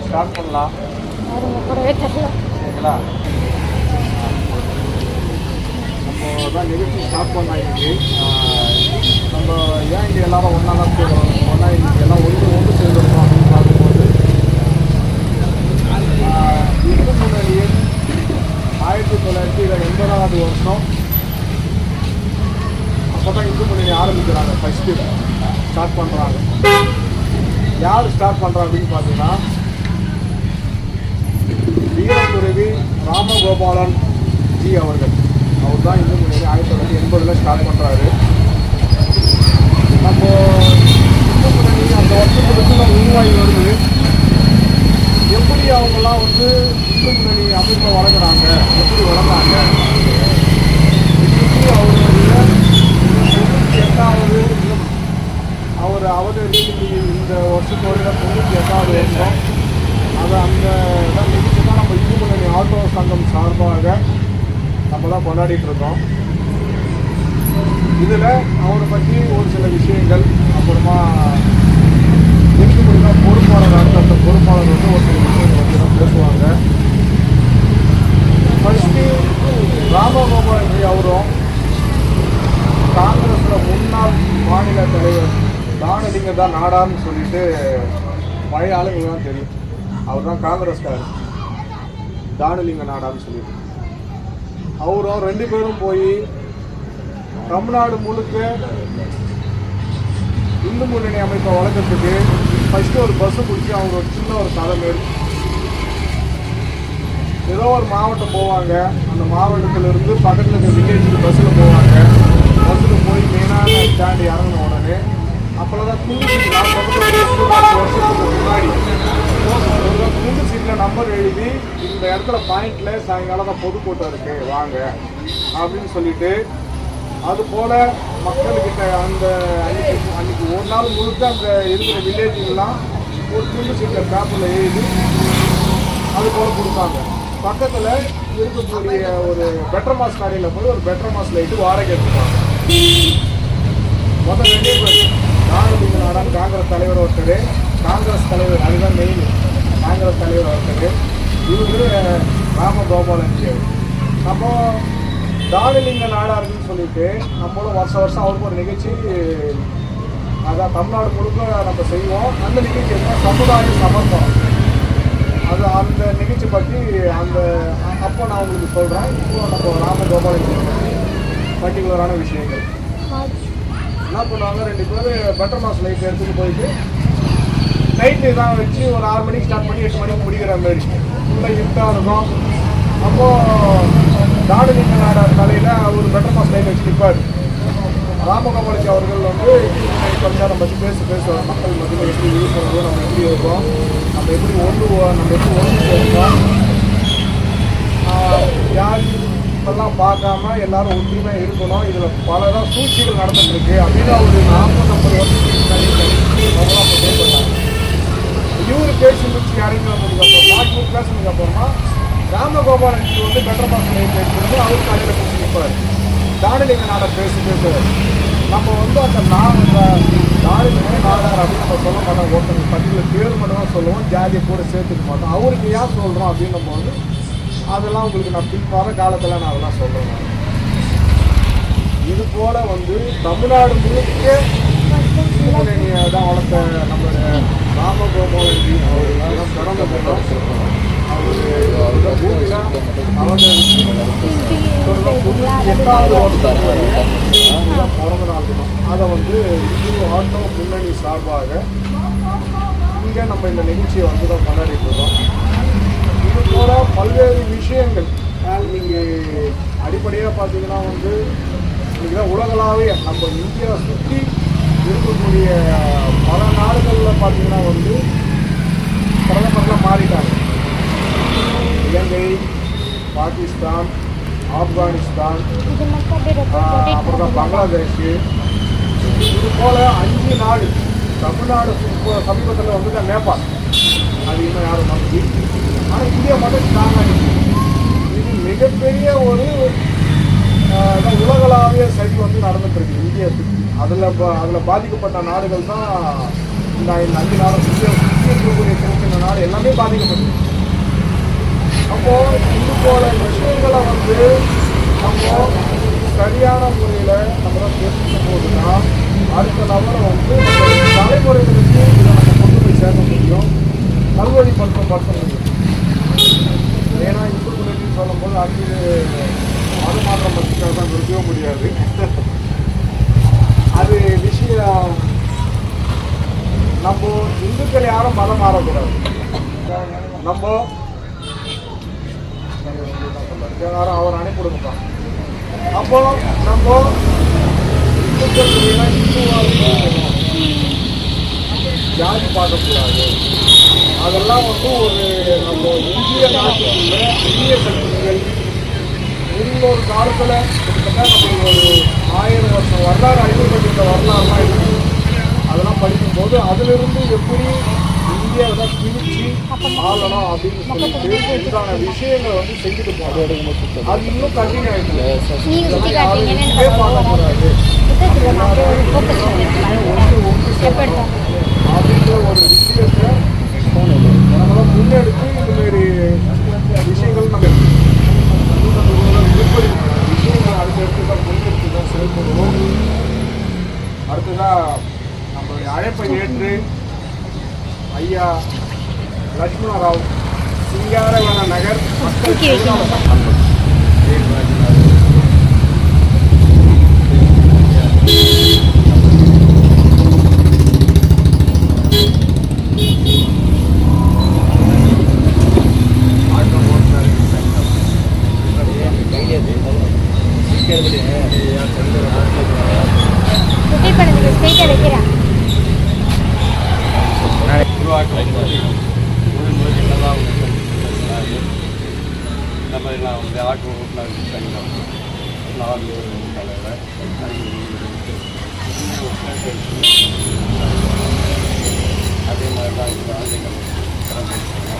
Start பண்ணலாம். யாருங்க சரிங்களா? நம்ம தான் நிகழ்ச்சி ஸ்டார்ட் பண்ணலாம் இன்னைக்கு. நம்ம ஏன் இங்கே எல்லாரும் ஒன்றா தான் சேர்றோம்? ஒன்றா இன்னைக்கு எல்லாம் ஒன்று ஒன்று சேர்ந்துருக்கோம் அப்படின்னு பார்க்கும்போது ஆஹ் இந்து முன்னணியில் ஆயிரத்தி தொள்ளாயிரத்தி எண்பதாவது வருஷம் அப்போ தான் இந்து முன்னணி ஆரம்பிக்கிறாங்க. ஃபஸ்ட்டு ஸ்டார்ட் பண்ணுறாங்க யார் ஸ்டார்ட் பண்ணுறா அப்படின்னு பார்த்தீங்கன்னா வீரத்துறவி ராமகோபாலன் ஜி அவர்கள். அவர் தான் இந்து முன்னணி ஆயிரத்தி தொள்ளாயிரத்தி எண்பதில் ஸ்டார்ட் பண்ணுறாரு நம்ம இந்து முன்னணி அந்த வருஷத்துக்கு உருவாகி வருது. எப்படி அவங்கெல்லாம் வந்து இந்து முன்னணி அமைப்பை வளர்க்குறாங்க? எப்படி வளர்ந்தாங்க? இன்னைக்கு அவருடைய தொண்ணூற்றி எட்டாவது அவர் அவதரித்து இந்த வருஷத்தோட தொண்ணூற்றி எட்டாவது வருஷம் அதை அந்த இடம் நிகழ்ச்சி தான் நம்ம இந்து முன்னணி ஆட்டோ சங்கம் சார்பாக நம்ம தான் கொண்டாடிட்டு இருக்கோம் இதில் அவரை பற்றி ஒரு சில விஷயங்கள் அப்புறமா இந்து முன்னணி பொறுப்பாளர் அந்த பொறுப்பாளர் வந்து ஒரு சில விஷயங்கள் வந்து தான் பேசுவாங்க. ஃபஸ்ட்டு ராமகோபாலஜி அவரும் காங்கிரஸில் முன்னாள் மாநில தலைவர் தானடிங்க தான் நாடான்னு சொல்லிட்டு பழைய ஆளுங்களுக்கு தான் தெரியும். அவர் தான் காங்கிரஸ்காரர். தானலிங்க நாடான்னு சொல்லிட்டு. அவரும் ரெண்டு பேரும் போய் தமிழ்நாடு முழுக்க இந்து முன்னணி அமைப்பை வளர்க்கறதுக்கு ஃபஸ்ட்டு ஒரு பஸ்ஸு பிடிச்சி அவங்க ஒரு சின்ன ஒரு தலைமையில் ஏதோ ஒரு மாவட்டம் போவாங்க. அந்த மாவட்டத்திலிருந்து பக்கத்தில் இருக்க வில்லேஜுக்கு பஸ்ஸில் போவாங்க. பஸ்ஸில் போய் மெயினான ஸ்டாண்டு இறங்கின உடனே அப்போல்லாம் தான் நான் பக்கத்தில் ஒரு வருஷத்துக்கு முன்னாடி. சீட்டில் நம்பர் எழுதி இந்த இடத்துல பாயிண்டில் சாயங்காலம் தான் பொதுக்கூட்டம் இருக்குது வாங்க. அப்படின்னு சொல்லிட்டு அது போல மக்கள்கிட்ட அந்த அன்னைக்கு அன்னைக்கு ஒரு நாள் முழுக்க அந்த இருக்கிற வில்லேஜுங்கெல்லாம் ஒரு துண்டு சீட்டில் பேப்பரில் எழுதி அது போல் கொடுத்தாங்க. பக்கத்தில் இருக்கக்கூடிய ஒரு பெட்டர் மாஸ் கடையில் போய் ஒரு பெட்டர் மாஸ் லைட்டு வாடகை எடுத்துப்பாங்க மொத்தம் ரெண்டே பேர் நாகலிங்க நாடான் காங்கிரஸ் தலைவர் ஒருத்தர் காங்கிரஸ் தலைவர் அதுதான் மெயின் காங்கிரஸ் தலைவர் ஒருத்தர் இவரு ராமகோபாலன் ஜி அவர். நம்ம தானலிங்க நாடாருன்னு சொல்லிட்டு நம்மளும் வருஷம் வருஷம் அவருக்கு ஒரு நிகழ்ச்சி அதான் தமிழ்நாடு முழுக்க நம்ம செய்வோம். அந்த நிகழ்ச்சி என்ன? சமுதாய சமத்துவம். அது அந்த நிகழ்ச்சி பற்றி அந்த அப்போ நான் உங்களுக்கு சொல்கிறேன் இப்போ நம்ம ராமகோபாலன் ஜி பர்டிகுலரான விஷயங்கள். என்ன பண்ணுவாங்க? ரெண்டு பேர் பட்டர் மாஸ் லைஃப் எடுத்துட்டு போயிட்டு நைட்டு தான் வச்சு ஒரு ஆறு மணிக்கு ஸ்டார்ட் பண்ணி எட்டு மணிக்கு முடிக்கிற மாதிரி. ஃபுல்லாக இருட்டாக இருக்கும். அப்போது தாடுலிங்க நாடார் தலையில் அவர் பெட்டர் மாஸ் லைட் வச்சு நிற்பார் ராமகோபாலஜி அவர்கள் வந்து கொஞ்சம் பற்றி பேசி பேசுவார் மக்கள் மத்தியில் எப்படி யூஸ் பண்ணுறோம் நம்ம எப்படி இருக்கோம். நம்ம எப்படி ஒன்று நம்ம எப்படி ஒன்று சேர்ந்தோம் யார் இப்பெல்லாம் பார்க்காம எல்லாரும் ஒற்றுமையாக இருக்கணும். இதில் பலதான் சூழ்ச்சிகள் நடந்துட்டு இருக்கு. அப்படின்னு ஒரு நாற்பது ஐம்பது வருஷத்துக்கு முன்னாடி இவரு பேசி முடிச்சு இறங்கி வந்ததுக்கப்புறம் பேசினதுக்கு அப்புறமா ராமகோபாலன் ஜி வந்து பெட்டர் மாசம் எடுத்துட்டு அவர் காலையில் பேசி நிற்பார் தானிலிங்க நாடர் பேசி பேசுவார் நம்ம வந்து அந்த நான் தானிலிங்க நாடார் அப்படின்னு நம்ம சொல்ல மாட்டோம். ஒருத்தங்க பட்டியலில் பேர் மட்டும் தான் சொல்லுவோம். ஜாதியை கூட சேர்த்துக்க மாட்டோம். அவருக்கு ஏன் சொல்கிறோம் அப்படின்னு நம்ம வந்து அதெல்லாம் உங்களுக்கு நான் பின்வார காலத்தில் நான் அதெல்லாம் சொல்கிறேன் இது போல வந்து தமிழ்நாடு முழுக்க தான் வளர்த்த நம்மளுடைய ராமகோபாலன் ஜி அவர்கள் பிறந்த தினம் அவர் இந்த அவங்க எட்டாவது வருஷம் அதை வந்து இந்து ஆட்டோ முன்னணி சார்பாக இங்கே நம்ம இந்த நிகழ்ச்சியை வந்து தான் கொண்டாடிட்டு இருக்கோம் இது போல பல்வேறு விஷயங்கள் நீங்கள் அடிப்படையாக பார்த்தீங்கன்னா வந்து இன்னைக்கு தான் உலகளாவிய நம்ம இந்தியா சுற்றி இருக்கக்கூடிய பல நாடுகளில் பார்த்தீங்கன்னா வந்து பிரதமர்லாம் மாறிட்டாங்க. இலங்கை பாகிஸ்தான் ஆப்கானிஸ்தான் இது அப்புறம் தான் பங்களாதேஷ். இது போல் அஞ்சு நாடு தமிழ்நாடு இப்போ சமீபத்தில் வந்து தான் நேபாள். அது இன்னும் யாரும் நம்பி. ஆனால் இந்தியா மட்டும் ஸ்ட்ராங்காக இருக்கு இது மிகப்பெரிய ஒரு உலகளாவிய சரி வந்து நடந்துட்டு இருக்கு இந்தியா அதில் அதில் பாதிக்கப்பட்ட நாடுகள் தான் இந்த அஞ்சு நாடு முக்கிய முக்கிய இருக்கக்கூடிய சின்ன சின்ன நாடு எல்லாமே பாதிக்கப்பட்டு அப்போது இது போல விஷயங்களை வந்து நம்ம சரியான முறையில் நம்ம பேசிக்கும் போது தான் அடுத்த நபரை வந்து தலைமுறைகளுக்கு இதை நம்ம கொண்டு போய் சேர்க்க முடியும். நல்வழிப்படுத்தப்படுத்த முடியும். ஏன்னா இந்து முன்னேற்றி சொல்லும்போது அது மாத்திரம் மாற்றம் பற்றி தான் நிறுத்தவே முடியாது. அது விஷயம். நம்ம இந்துக்கள் யாரும் மதம் மாறக்கூடாது. நம்ம யாரும் அவர் அனுப்பிவிடுங்கப்பா அப்போ நம்ம இந்துக்கள் ஜாதி பார்க்கக்கூடாது. அதெல்லாம் வந்து ஒரு நம்ம இந்திய நாட்டுக்குள்ள இந்திய சக்திகள் முன்னொரு காலத்தில் கிட்டத்தட்ட நம்ம ஒரு ஆயிரம் வருஷம் வரலாறு அழிவுபட்டிருந்த வரலாறுலாம் இருக்கு. அதெல்லாம் படிக்கும்போது அதிலிருந்து எப்படி இந்தியாவை தான் பிரித்து ஆளணும் அப்படின்னு சொல்லிட்டு விஷயங்களை வந்து செஞ்சுட்டு போகணும் அது இன்னும் கண்டினியூ ஆகிட்டு எடுத்தேன் அப்படின்ற ஒரு விஷயத்தை நம்மளால முன்னெடுத்து இந்த மாதிரி விஷயங்கள் நம்ம எப்படி விஷயங்கள் அடுத்தடுத்து தான் முன்னெடுத்து தான் செயல்படுவோம் அடுத்ததா நம்மளுடைய அழைப்பை ஏற்று ஐயா லட்சுமண ராவ் சிங்காரவன நகர் மக்கள் தூக்கி வைக்கணும். ரொட்டேட் பண்ணுங்க ஸ்ட்ரைட்டா வைக்கிறேன் இந்த மாதிரிலாம் வந்து ஆட்டோ ஓட்டுநர் தங்கம் நாலு தலைவர் அதே மாதிரி தான் இந்த ஆண்டுகள்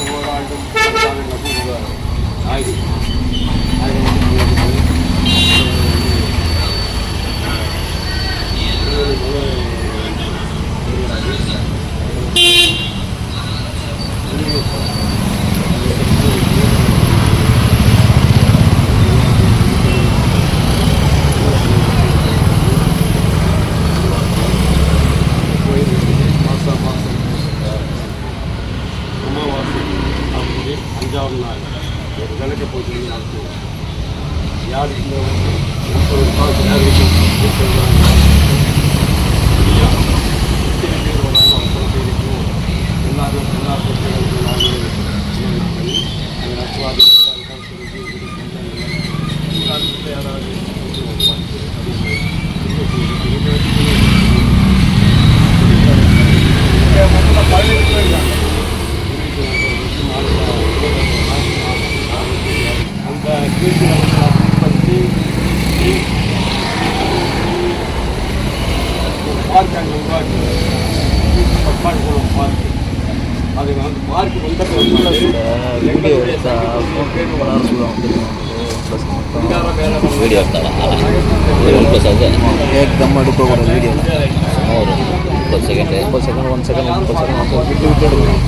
ஒவ்வொரு ஆண்டும் ஆண்டுகளுக்கும் ஒரு ஆயுதம் மாதம் மாதம் அமாவாசை அப்படி அஞ்சாவது நாள் ஒரு விளக்க போட்டு நடத்துவோம் யாருக்கு ஒரு காசு நேரம் எத்தனை பேர் வராங்க அத்தனை பேருக்கும் எல்லாரும் எல்லா பிரச்சனைகளுக்கும் நாங்கள் பண்ணி அந்த நட்சவாதி எல்லாருக்கிட்ட யாராவது இங்கே மொத்தம் பதினேழு பேர் இருக்காங்க அந்த கீழ்ச்சி பற்றி பார்க் அங்கே உருவாக்கி பப்பாடி குளம் பார்க் அது அந்த பார்க் வந்த வீடியோ எடுத்தா ஃபோன் பண்ணாரு சொல்லுவாங்க வீடியோ எடுத்தாரா முப்பது செகண்ட் ஏக்தம் எடுக்கக்கூடாது வீடியோ சும்மா ஒரு முப்பது செகண்டு முப்பது செகண்ட் ஒன் செகண்ட் முப்பது செகண்ட் ஒன் செகண்ட் விட்டு விட்டு எடுக்கணும்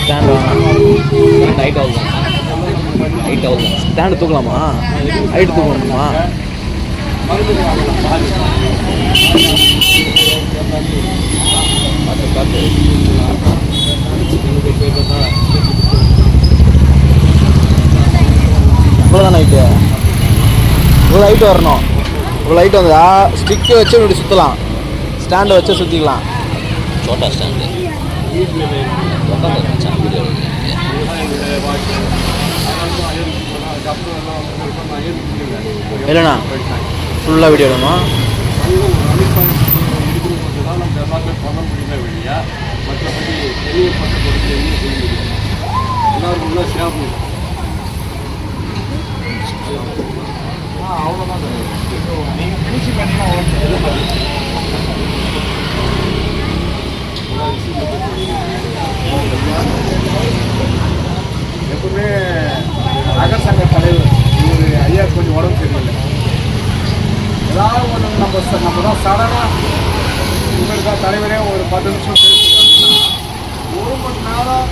ஸ்டாண்ட் வேணாம் நைட் ஆகுது நைட் ஸ்டாண்டு தூக்கலாமா? ஹைட்டு தூக்க முடியுமா பார்த்து பார்த்து இவ்வளோதான் ஹைட்டு இவ்வளோ ஹைட்டு வரணும் இவ்வளோ ஹைட்டு வந்ததா ஸ்டிக்கை வச்சு இப்படி சுற்றலாம் ஸ்டாண்டை வச்சு சுற்றிக்கலாம் சோட்டா ஸ்டாண்டு உட்காந்து மச்சான் வீடியோ இல்லைண்ணா. ஃபுல்லாக வீடியோ வேணுமா மற்றபடி தெளிவுபட்ட பொருட்கள் எதுவும் செய்ய முடியும் எல்லாரும் உள்ள சேரணும் அவ்வளோதான் நீங்கள் பிடிச்சி பண்ணினா எப்பவுமே நகர் சங்க தலைவர் இவர் ஐயா கொஞ்சம் உடம்பு சரியில்லை. ஏதாவது ஒன்று நம்ம நம்ம தான் சடனாக இவருக்கு தலைவரே ஒரு பத்து நிமிஷம் பேசுகிறாங்கன்னா ஒரு மணி நேரம்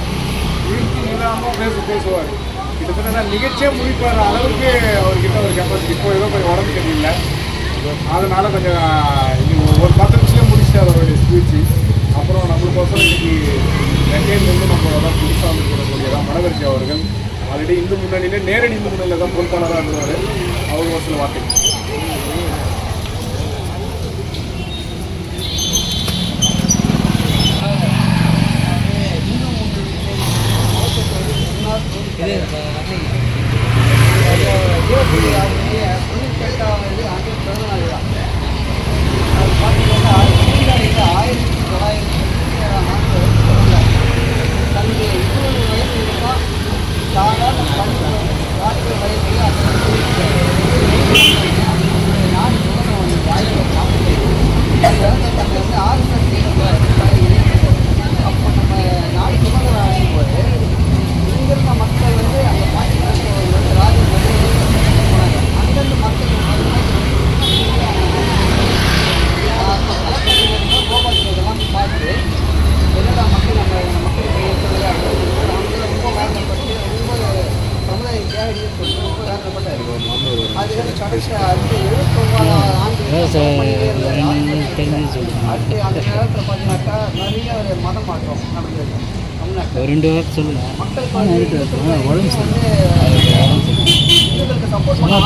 வீழ்ச்சி இல்லாமல் பேசி பேசுவார். கிட்டத்தட்ட நிகழ்ச்சியே முடிப்பார். அளவுக்கு அவர்கிட்ட ஒரு கெப்பாசிட்டி இப்போ ஏதோ கொஞ்சம் உடம்பு சரியில்லை. அதனால் கொஞ்சம் ஒரு பத்து நிமிஷம் முடிச்சிட்டார் அவருடைய ஸ்பீச்சு அப்புறம் நம்மளுக்கோசரம் இன்னைக்கு ரெண்டையும் வந்து நம்மளோட புதுசாக வந்து கூடக்கூடியதான் மனவரிசி அவர்கள் ஆல்ரெடி இந்து முன்னணியிலே நேரடி இந்து முன்னணியில் தான் பொறுப்பாளராக இருந்தார். அவர் ஒரு சில வார்த்தை. அப்போ நம்ம நாடு சுதந்திரம் ஆகும்போது இங்க இருந்த மக்கள் வந்து அந்த பாகிஸ்தான் வந்து ராஜன் வந்து போனாங்க மக்கள் கோபால் இதெல்லாம் பார்த்து என்னடா மக்கள் நம்ம மக்களுக்கு ஏற்படுது அப்படின்னு சொல்லிட்டு அவங்க ரொம்ப வேதனைப்பட்டு ரொம்ப சமுதாய தேவைன்னு சொல்லிட்டு ரொம்ப வேதனைப்பட்டாரு அது வந்து கடைசி அடுத்து எழுபத்தொம்பது ஆண்டு அடுத்து அந்த நேரத்தில் பார்த்தீங்கன்னாக்கா நிறைய ஒரு மத மாற்றம் நடந்தது தமிழ்நாட்டில் ரெண்டு வாக்கு சொல்லுங்கள் மக்களுக்கு வந்து உடம்பு வந்து இந்துக்களுக்கு சப்போர்ட் பண்ண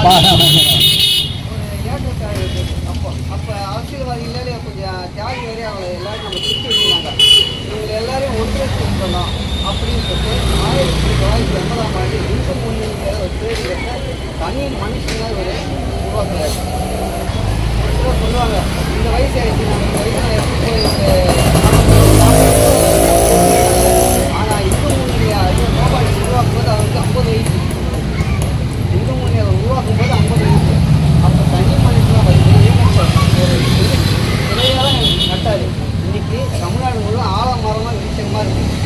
ஏற்றத்தாழ்வு அப்போ அப்போ அரசியல்வாதிகளே கொஞ்சம் தியாகி வேறே அவங்களை எல்லாரும் நம்ம திருச்சி வச்சுருந்தாங்க இவங்க எல்லாரையும் ஒன்றிணைச்சு சொல்லலாம் அப்படின்னு சொல்லிட்டு ஆயிரத்தி தொள்ளாயிரத்தி எண்பதாம் ஆண்டு இந்து முன்னணிங்கிற ஒரு பேர் வச்ச தனி மனுஷனாக ஒரு உருவாக்குறாரு சொல்லுவாங்க இந்த வயசு ஆயிடுச்சு நம்ம இந்த வயசுல எப்படி ஆனால் இந்து முன்னணி ஐயா கோபாலி உருவாக்கும் போது அவருக்கு ஐம்பது வயசு இந்து முன்னணி அவர் உருவாக்கும் போது ஐம்பது வயசு அப்போ தனி மனுஷனாக வந்து ஒரு சிலையாக நட்டார் இன்னைக்கு தமிழ்நாடு முழுவதும் ஆலமரமாக வெளிச்சமாக இருக்குது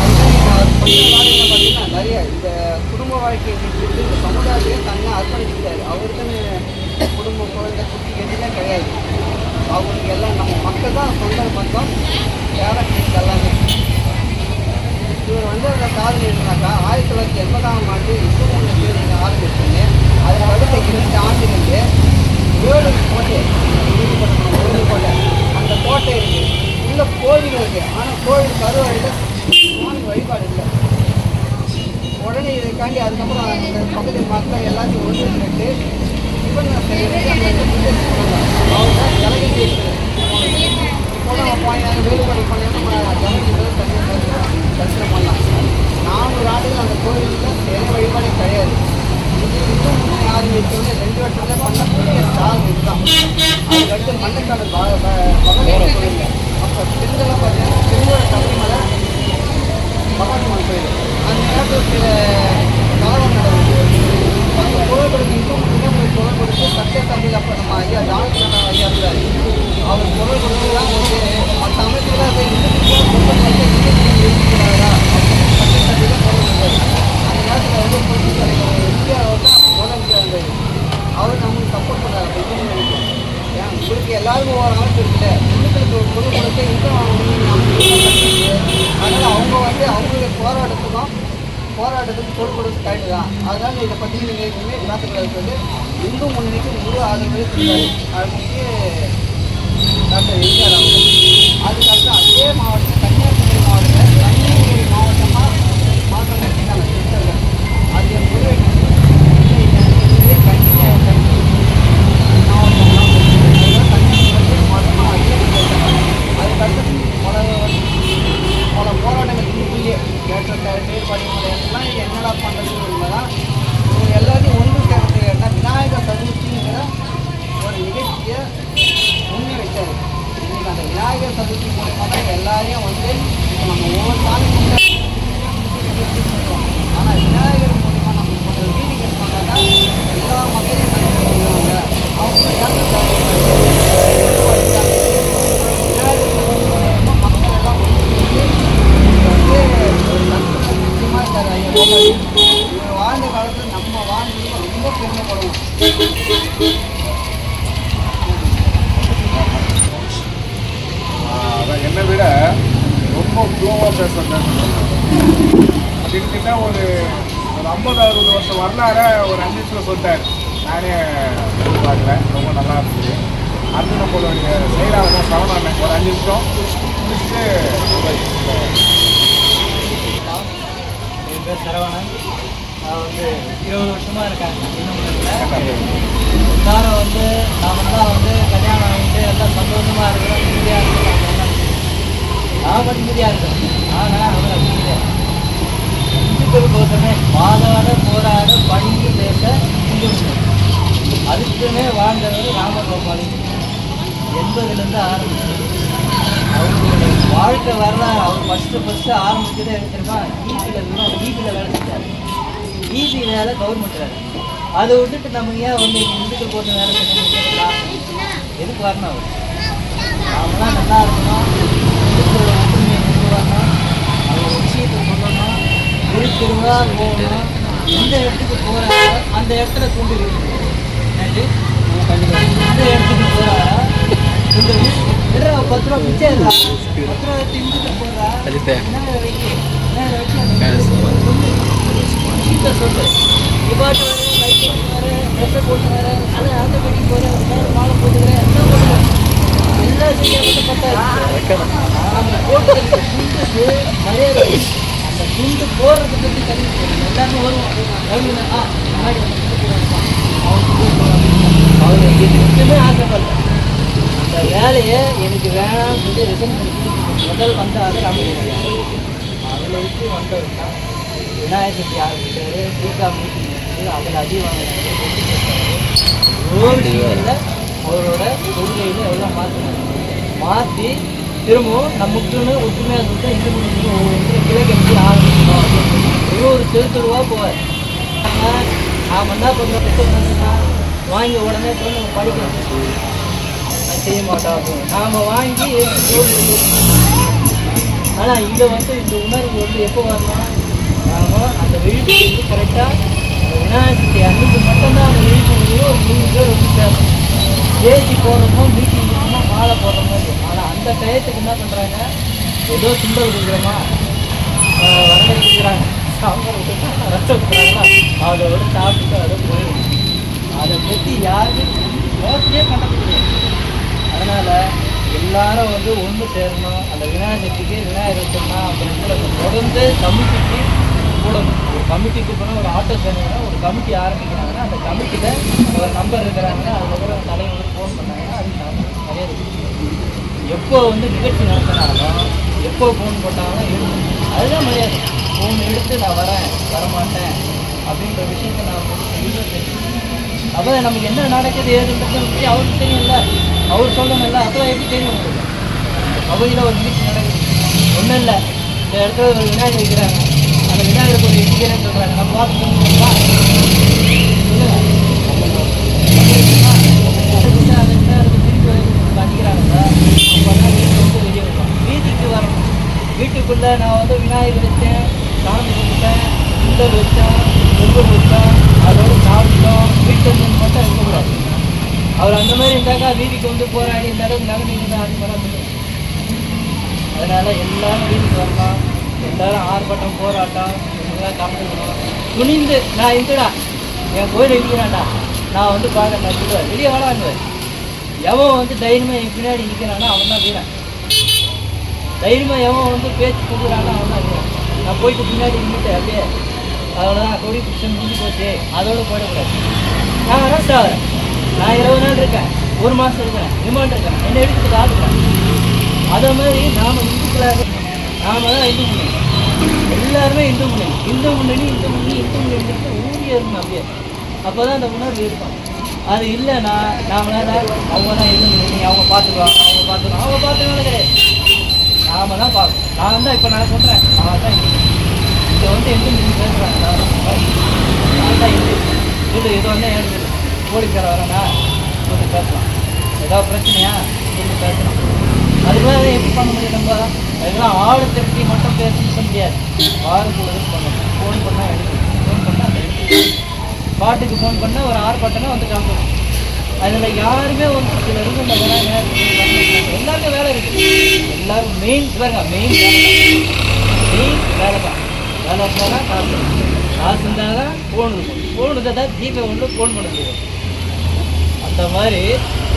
அதுதான் பண்ண வேலையில் பார்த்தீங்கன்னா நிறைய இந்த குடும்ப வாழ்க்கையை விட்டு இந்த சமுதாயத்தையே தன்னை அர்ப்பணிச்சுட்டாரு அவருக்குன்னு குடும்பம் குழந்தை குட்டி எதுவுமே கிடையாது அவங்களுக்கு எல்லாம் நம்ம மக்கள் தான் சொந்த பந்தம் கேரக்டர்ஸ் எல்லாமே இவர் வந்து அந்த சாதனை இருந்தாக்கா ஆயிரத்தி தொள்ளாயிரத்தி எண்பதாம் ஆண்டு இந்து மூணு பேர் ஆரம்பிச்சுங்க அதில் அடுத்த இரண்டு ஆண்டுகளில் ஏழு கோட்டை உறுதிப்பட்டினம் ஏழு கோட்டை அந்த கோட்டை இருக்கு உள்ள கோவில் இருக்கு ஆனால் கோவில் கருவறையில் சுவாமி வழிபாடு இல்லை உடனே இதைக்காண்டி அதுக்கப்புறம் அந்த மக்கள் எல்லாத்தையும் ஒன்றிட்டு சிவன் செய்யறது தான் இப்போ நம்ம போய் வேறுபாடு போனோம்னா நம்ம ஜலகண்டேஸ்வரர் தரிசனம் பண்ணலாம். நானூறு ஆண்டுகள் அந்த கோயிலில் சிலை வழிபாடே கிடையாது. இன்னும் முன்னே ஆரம்பிச்சோடனே ரெண்டு வருஷத்துல பண்ணக்கூடிய சாதனை இதுதான். அதுக்கடுத்து மண்ணக்காடு பகவான் கோயில் அப்போ திருந்தலாம் பார்த்தீங்கன்னா திருவிழா சபரிமலை பகவான் கோயில். அந்த நேரத்தில் சில கலவரம் நடந்தது அந்த குரல் கொடுத்து இன்னும் இன்னும் குரல் கொடுத்து சத்திய தமிழ் அப்போ நம்ம ஐயா ஜானகிரன் ஐயா இருந்தார். அவர் குரல் கொடுத்து தான் வந்து மற்ற அமைச்சர்களாக போய் இருக்கிறாரா சத்திய குரல் அந்த நேரத்தில் வந்து தலைவர் எம்ஜிஆர் தான் முதலமைச்சர் இருந்தார் அவர் சப்போர்ட் பண்ணார் ஏன்? உங்களுக்கு எல்லாருக்கும் ஒரு அமைப்பு இருக்குல்ல. இந்துக்களுக்கு ஒரு பொருள் கொடுத்து இன்னும் அதனால் அவங்க வந்து அவங்களுடைய போராட்டத்துக்கும் போராட்டத்துக்கு பொருள் கொடுத்து கரெக்டு தான் அதனால் இதை பற்றி நீங்கள் எதுவுமே பேசக்கூடாது இந்து முன்னணிக்கு முழு ஆதரவு அப்படின்னு டாக்டர் எம்ஜிஆர் அவங்க அதுக்கப்புறம் அதே மாவட்டம் கன்னியாகுமரி மாவட்டத்தில் கன்னியாகுமரி மாவட்டமாக மாற்றம் பண்ணிட்டாங்க சிஸ்டர்கள் அது என் முருகன் மாவட்டமாக அதுக்கடுத்து பல பல போராட்டங்கள் இதுக்குள்ளேயே ஏற்றத்தாழ் செயல்பாடுகள் இது என்னடா பண்ணுறதுன்னு உள்ளதான் இவங்க எல்லாத்தையும் ஒன்று சேர்த்து என்ன விநாயகர் சதுர்த்திங்கிற ஒரு நிகழ்ச்சியை முன்னே வச்சாரு இன்னைக்கு அந்த விநாயகர் சதுர்த்தி மூலமாக தான் எல்லாரையும் வந்து நம்ம ஒவ்வொரு சாமி ஆனால் விநாயகர் மூலிமா நம்ம கொஞ்சம் வீடு கட்டுவாங்கன்னா எல்லா மக்களையும் பண்ணுவாங்க அவங்க ஏற்றத்தாழ் விநாயகர் சதுர்த்தி மூலமா மக்கள் எல்லாம் முக்கியமாக இருக்காரு ஐயா கோபாலி இவர் வாழ்ந்த காலத்தில் நம்ம வாழ்ந்து ரொம்ப பெருமைப்படுவோம் என்னை விட ரொம்ப ஃப்ளோவாக பேச பேச கிட்டத்தட்ட ஒரு ஒரு ஐம்பது அறுபது வருஷம் வரலாற ஒரு அஞ்சு நிமிஷத்தில் சொல்லிட்டாரு நானே பார்க்கல ரொம்ப நல்லா இருந்துச்சு அது நம்மளுடைய செயலாளர் சரவணன் ஒரு அஞ்சு நிமிஷம் முடிச்சுட்டு என் பேர் சரவணன் நான் வந்து இருபது வருஷமாக இருக்கேன் இன்னும் எல்லாரும் வந்து நாம தான் வந்து கல்யாணம் ஆகிட்டு எல்லாம் சந்தோஷமாக இருக்கிறோம் நிம்மதியாக இருக்கிறோம் நாம நிம்மதியாக இருக்கேன் ஆனால் அவர் அப்படி கிடையாது இந்துக்கள் கோசமே வாதாட போராட பணிந்து பேச இந்து அதுக்குன்னே வாழ்ந்தவர் ராமகோபாலி எண்பதுலேருந்து ஆரம்பிச்சது அவருடைய வாழ்க்கை வரலாறு அவர் ஃபஸ்ட்டு ஃபஸ்ட்டு ஆரம்பிச்சதே எடுத்துருமா வீட்டில் இருக்கணும் வீட்டில் வேலை செஞ்சார். ஈபி வேலை கவர்மெண்ட் வேலை அதை விட்டுட்டு நம்ம ஏன் வந்து இந்துக்கள் போட்டு வேலை எதுக்கு வரணும் அவர் நாமெல்லாம் நல்லா இருக்கணும். ஒற்றுமையை கொண்டு வரணும். அவங்க விஷயத்தை சொல்லணும் தெரு தெருவா போகணும். எந்த இடத்துக்கு போகிறாரோ அந்த இடத்துல கொண்டு என்னது? எந்த இடத்துக்கு போகிறாரோ இந்த விடுறா பத்து ரூபா மிச்சம் இருக்கா பத்து ரூபா இந்துட்டு போகிறா என்ன வைக்க என்ன வச்சு சீட்டை சொல்லு இப்பாட்டு வர லைட்டிங் வர ட்ரெஸ்ஸை போட்டு வர அது அந்த கட்டி போகிற மாலை போட்டுக்கிறேன் எல்லாம் போட்டுக்கிறேன் எல்லாம் செய்யறது பார்த்தா நம்ம துண்டுக்கு மரியாதை அந்த துண்டு போடுறத பற்றி தனி எல்லாருமே வருவோம் ஆ முன்னாடி வந்து ஆசைப்படல அந்த வேலையை எனக்கு வேணாம் சொல்லி ரிசைன் பண்ணி முதல் வந்த ஆள் அதில் விட்டு வந்தவர்தான் விநாயகர் ஆரம்பிச்சாரு தீகா மீட்டிங் வந்து அதில் அடி வாங்கினாரு அவரோட கொள்கையில் எல்லாம் மாற்றினாங்க மாற்றி திரும்பவும் நமக்குன்னு ஒற்றுமையாக சொல்லிட்டு இந்து மொழிக்கு ஒவ்வொரு கிழக்கு எப்படி ஆரம்பிக்கணும் ஒரு தெரு தெருவாக போவார். நாம் என்ன பண்ணுறோம் வாங்கி உடனே போய் நம்ம படிக்கணும் செய்ய மாட்டோம் நாம் வாங்கி ஆனால் இங்கே வந்து இந்த உணர்வு வந்து எப்போ வரணும் நாம அந்த விழிப்புணர்வு கரெக்டாக விநாயகர் சதுர்த்தி அன்னைக்கு மட்டும்தான் அந்த விழிப்புணர்வு ஒரு மூணு பேர் வந்து சேரணும் ஏசி போடுறமோ மீட்டிங் போடணுமோ மாலை போடுற மாதிரி ஆனால் அந்த டயத்துக்கு என்ன பண்ணுறாங்க ஏதோ துண்டல் கொடுக்குறோமா வரவேற்கிறாங்க சாம்பார் விட்டுட்டா ரசம் விட்டுறாங்களா அதோட சாப்பிட்டு அதை போயிடும் அதை பற்றி யாருமே யோசனையே பண்ண முடியாது அதனால் எல்லாரும் வந்து ஒன்று சேரணும் அந்த விநாயகர் சதுர்த்திக்கு விநாயகர் சொன்னால் அப்படின்னு தொடர்ந்து கமிட்டிக்கு போடணும். ஒரு கமிட்டிக்கு போனால் ஒரு ஆட்டோ சேரணும்னா ஒரு கமிட்டி ஆரம்பிக்கிறாங்கன்னா அந்த கமிட்டியில் ஒரு நம்பர் இருக்கிறாங்கன்னா அதுக்கப்புறம் தலைவர் ஃபோன் பண்ணாங்கன்னா அது நாம மரியாதை எப்போ வந்து நிகழ்ச்சி நடத்தினாலும் எப்போ ஃபோன் போட்டாலும் எடுக்கணும் அதுதான் மரியாதை. ஃபோன் எடுத்து நான் வரேன் வரமாட்டேன் அப்படின்ற விஷயத்தை நான் தெளிவாக தெரிஞ்சுக்கணும். அப்போ நமக்கு என்ன நடக்குது ஏதுன்றது பற்றி அவருக்கு தெரியும்ல. அவர் சொல்லணும்ல அப்போ எப்படி தெரியும் உங்களுக்கு? அவையில் ஒரு நிகழ்ச்சி நடக்குது. ஒன்றும் இல்லை. இந்த இடத்துல ஒரு விநாயகர் இருக்கிறாங்க. அந்த விநாயகருக்கு ஒரு எண்ணிக்கைன்னு சொல்கிறாங்க நம்ம பார்த்து வீட்டுக்குள்ளே நான் வந்து விநாயகர் வச்சேன் சாமி கும்பிட்டேன் சுண்டல் வச்சேன் பொங்கல் வச்சேன் அதோட சாப்பிட்டோம் வீட்டு வந்து மட்டும் இருக்கக்கூடாது அவர் அந்த மாதிரி இருந்தாக்கா வீதிக்கு வந்து போராடி இந்த அளவுக்கு நகர்ந்து அது பண்ண முடியும் அதனால எல்லாரும் வீட்டுக்கு வரலாம் எல்லாரும் ஆர்ப்பாட்டம் போராட்டம் இதெல்லாம் கலந்துக்கணும் துணிந்து நான் இருந்துடா என் கோயில் இருக்கிறான்டா நான் வந்து பார்க்க நான் சொல்லுவேன் வெளியே வேணாங்குவேன் எவன் வந்து தைரியமாக என் பின்னாடி நிற்கிறானோ அவன் தான் வீரன். தைரியமாக எவன் வந்து பேச்சு கொடுக்குறானோ அவன் தான் வீரன். நான் போயிட்டு பின்னாடி நின்றுட்டு அப்படியே. அவ்வளோதான் கொடி பிடிச்சன் முடிஞ்சு போச்சு. அதோட போயிடக்கூடாது. நான் அரெஸ்ட் ஆகிறேன் நான் இருபது நாள் இருக்கேன். ஒரு மாதம் இருக்கிறேன். ரிமாண்ட் இருக்கேன். என்ன எடுத்துட்டு ஆடுறேன் அதே மாதிரி நாம் இந்துக்களாக நாம தான் இந்து முன்னணி. எல்லாருமே இந்து முன்னணி. இந்து முன்னணி இந்து முன்னணி இந்து முன்னணி ஊறியே இருக்கணும் அப்படியே. அப்போ தான் அந்த உணர்வு இருக்கும் அது இல்லைன்னா நாமளால அவங்க தான் இந்து முன்னணி அவங்க பார்த்துக்குவாங்க அவங்க பார்த்துக்குவாங்க. அவங்க பார்த்துக்கணும் கிடையாது. நாம தான் பார்க்கணும். நான் தான் இப்போ நான் சொல்கிறேன் நான் தான் இந்து இங்கே வந்து இந்து முன்னணி பேசுகிறாங்க நான் தான் இந்து சொல்லு இது வந்து எனக்கு போலீஸ்கார வரேன்னா சொல்லி பேசலாம். ஏதாவது பிரச்சனையா? சொல்லி பேசலாம். அது மாதிரி எப்படி பண்ண முடியும் நம்ம? அதுக்கெல்லாம் ஆள் திருப்பி மட்டும் பேச முடியாது. ஆளுக்கு கூட பண்ணணும். ஃபோன் பண்ணால் எடுக்கணும் ஃபோன் பண்ணால் அந்த எடுக்கணும் பாட்டுக்கு ஃபோன் பண்ணால் ஒரு ஆறு பாட்டுனா வந்து கலந்துடும் அதில் யாருமே வந்து சில ரூமில் வேலை எல்லாருக்கும் வேலை இருக்குது எல்லாரும் மெயின் பாருங்க மெயின் மெயின் வேலை தான். வேலை போனால் காசு. காசு இருந்தால் தான் ஃபோன் இருக்கும். ஃபோன் இருந்தால் தான் ஜிபே ஒன்று ஃபோன் பண்ண முடியும். அந்த மாதிரி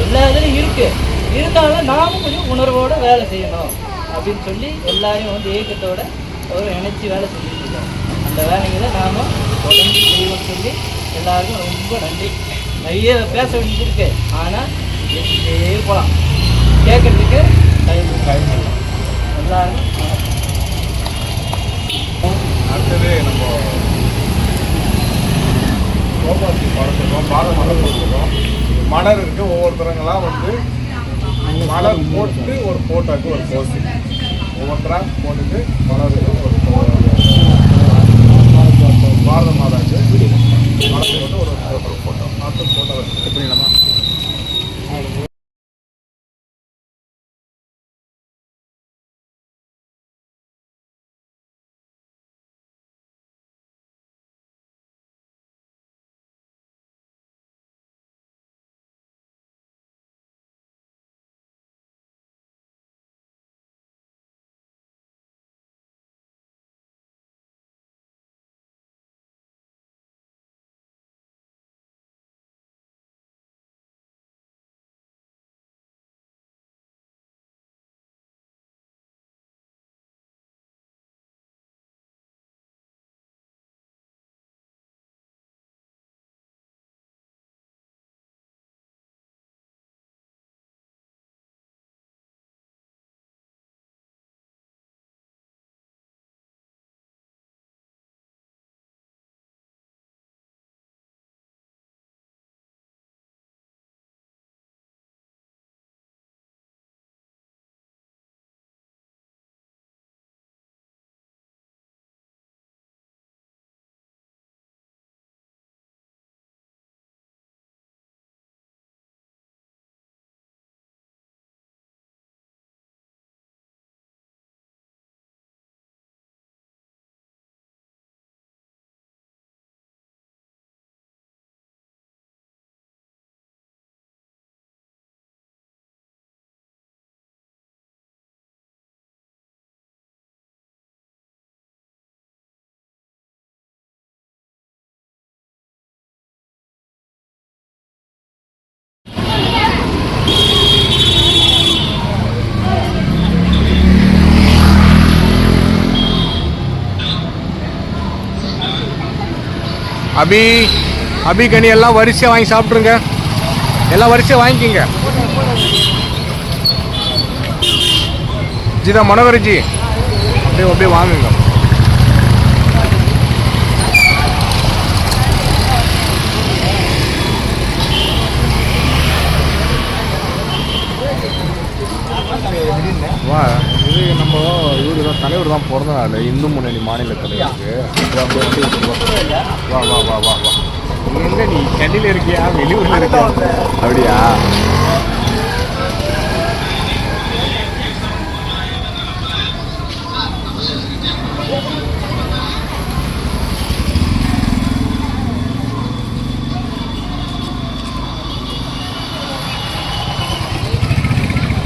எல்லா இதுலையும் இருக்குது இருந்தாலும் நாமும் கொஞ்சம் உணர்வோடு வேலை செய்யணும் அப்படின்னு சொல்லி எல்லாரையும் வந்து ஏக்கத்தோட ஒரு இணைச்சி வேலை செஞ்சுட்டு இருக்கோம். அந்த வேலைகளை நாம் தொடர்ந்து செய்வோம்னு சொல்லி எல்லாருக்கும் ரொம்ப நன்றி. நிறைய பேச வேண்டியது இருக்கு ஆனால் பேசிட்டே போகலாம் கேட்கறதுக்கு டைம் டைம் இல்லை எல்லாரும் அடுத்தது நம்ம கோபாத்தி படத்துக்கும் பாடம் மலர் கொடுத்துருக்கோம் மலர் இருக்கு. ஒவ்வொருத்தரங்களாக வந்து மலர் போட்டு ஒரு போட்டோக்கு ஒரு போஸ்ட் ஒவ்வொருத்தராக போட்டுட்டு மலருக்கு ஒரு பாரத மாதாக்கு மலர் போட்டு ஒரு ஒரு போட்டோ அடுத்த போட்டோ எப்படி நம்ம அபி அபி கனி எல்லாம் வரிசையாக வாங்கி சாப்பிட்ருங்க எல்லாம் வரிசையாக வாங்கிக்கிங்க. ஜிதா மனோகர்ஜி. அப்படியே அப்படியே வாங்குங்க வா இது நம்ம இவரு தான் தலைவர் தான் பிறந்த நாள். இந்து முன்னணி மாநில தலைவருக்கு. வா. வா வா வா. வா வா நீ எங்க நீ? சென்னையில் இருக்கியா? வெளியூர்ல இருக்கியா? அப்படியா?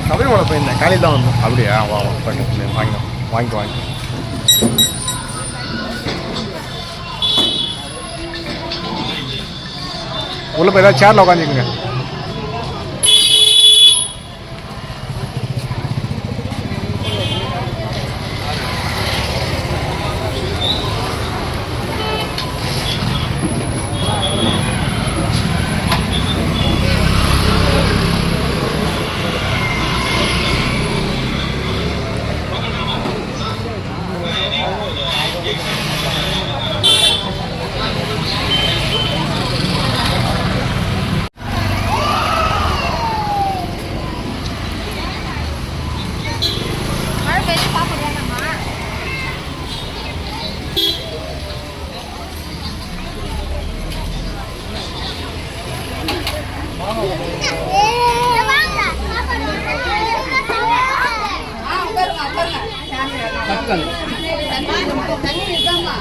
சபரிமலை போயிருந்தேன். காலையில் தான் வந்தோம். அப்படியா? வா வா பண்ணி வாங்கினோம் வாங்கிக்கோ வாங்கிக்கோ. உள்ள போய் ஏதாவது சேர்ல உட்காந்துக்குங்க மழை பெய்து பாப்பா வேணாமா தண்ணி இருக்காமா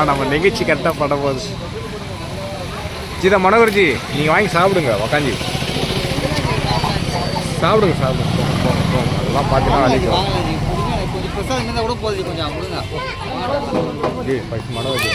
ஆமாம் நம்ம நிகழ்ச்சி கரெக்டாக பண்ண போகுது. சீதா மனோகர்ஜி நீங்கள் வாங்கி சாப்பிடுங்க உக்காஞ்சி. சாப்பிடுங்க சாப்பிடுங்க. போங்க, போங்க, அதெல்லாம் பார்த்தீங்கன்னா வேலைக்கு கொஞ்சம் மனோகர்ஜி.